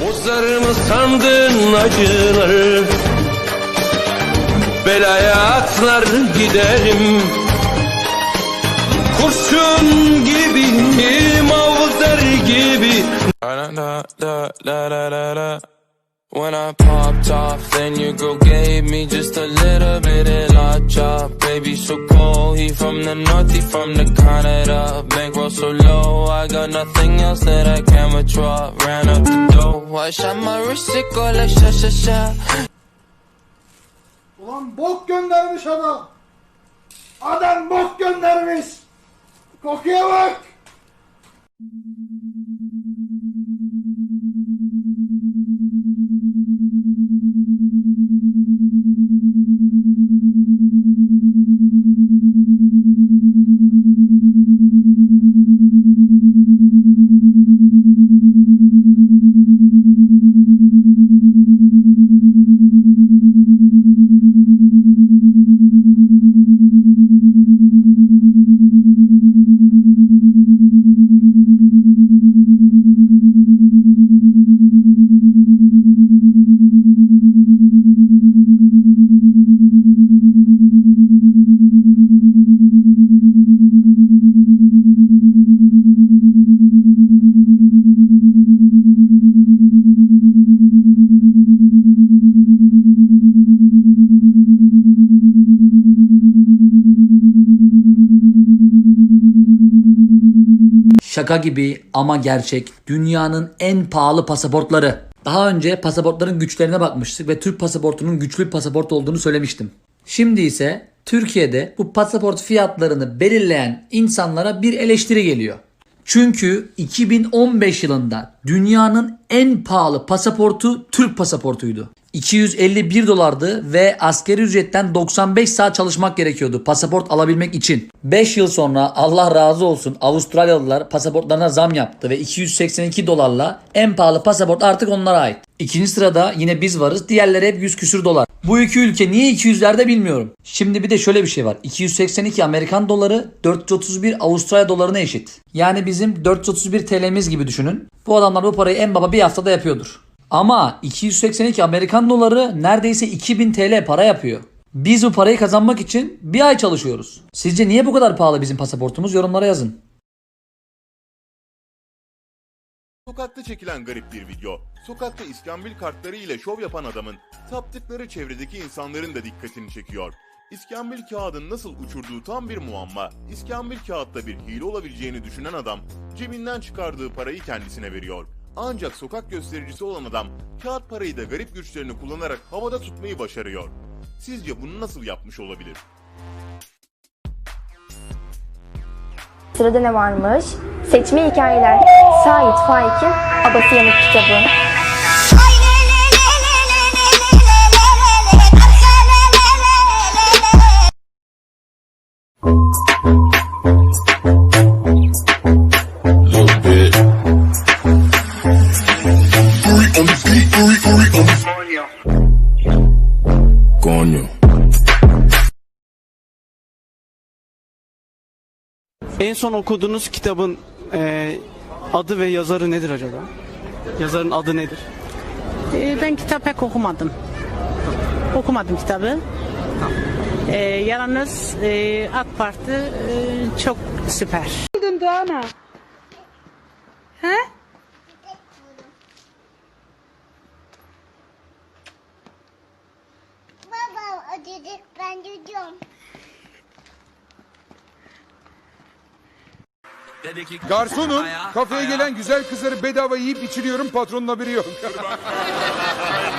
Bozar mı sandın acıları Belaya atlar giderim. Kurşun gibi mavzer gibi. Da da da da da da da. When I popped off, then your girl gave me just a little bit of la chop. Baby, so cold, he from the north, he from the Canada. Bankroll so low, I got nothing else that I can withdraw. Ran up the dough, I shot my wrist, it go like sha sha sha. Ulan bok göndermiş adam. Adam bok göndermiş. Kokuya bak. Şaka gibi ama gerçek. Dünyanın en pahalı pasaportları. Daha önce pasaportların güçlerine bakmıştık ve Türk pasaportunun güçlü bir pasaport olduğunu söylemiştim. Şimdi ise Türkiye'de bu pasaport fiyatlarını belirleyen insanlara bir eleştiri geliyor. Çünkü 2015 yılında dünyanın en pahalı pasaportu Türk pasaportuydu. 251 dolardı ve askeri ücretten 95 saat çalışmak gerekiyordu pasaport alabilmek için. 5 yıl sonra Allah razı olsun Avustralyalılar pasaportlarına zam yaptı ve 282 dolarla en pahalı pasaport artık onlara ait. İkinci sırada yine biz varız. Diğerleri hep 100 küsür dolar. Bu iki ülke niye 200'lerde bilmiyorum. Şimdi bir de şöyle bir şey var. 282 Amerikan doları 431 Avustralya dolarına eşit. Yani bizim 431 TL'miz gibi düşünün. Bu adamlar bu parayı en baba bir haftada yapıyordur. Ama 282 Amerikan doları neredeyse 2000 TL para yapıyor. Biz bu parayı kazanmak için bir ay çalışıyoruz. Sizce niye bu kadar pahalı bizim pasaportumuz? Yorumlara yazın. Sokakta çekilen garip bir video. Sokakta iskambil kartları ile şov yapan adamın taptıkları çevredeki insanların da dikkatini çekiyor. İskambil kağıdın nasıl uçurduğu tam bir muamma. İskambil kağıtta bir hile olabileceğini düşünen adam cebinden çıkardığı parayı kendisine veriyor. Ancak sokak göstericisi olan adam kağıt parayı da garip güçlerini kullanarak havada tutmayı başarıyor. Sizce bunu nasıl yapmış olabilir? Sırada ne varmış? Seçme hikayeler. Sait Faik'in Abası Yanık kitabı. En son okuduğunuz kitabın eee, adı ve yazarı nedir acaba? Yazarın adı nedir? Ee, Ben kitap pek okumadım. Okumadım kitabı. Ee, yalnız e, AK Parti e, çok süper. buldun Doğan'a? He? Baba o ben gidiyorum. Garsonum, kafeye gelen güzel kızları bedava yiyip içiriyorum patronun haberi yok.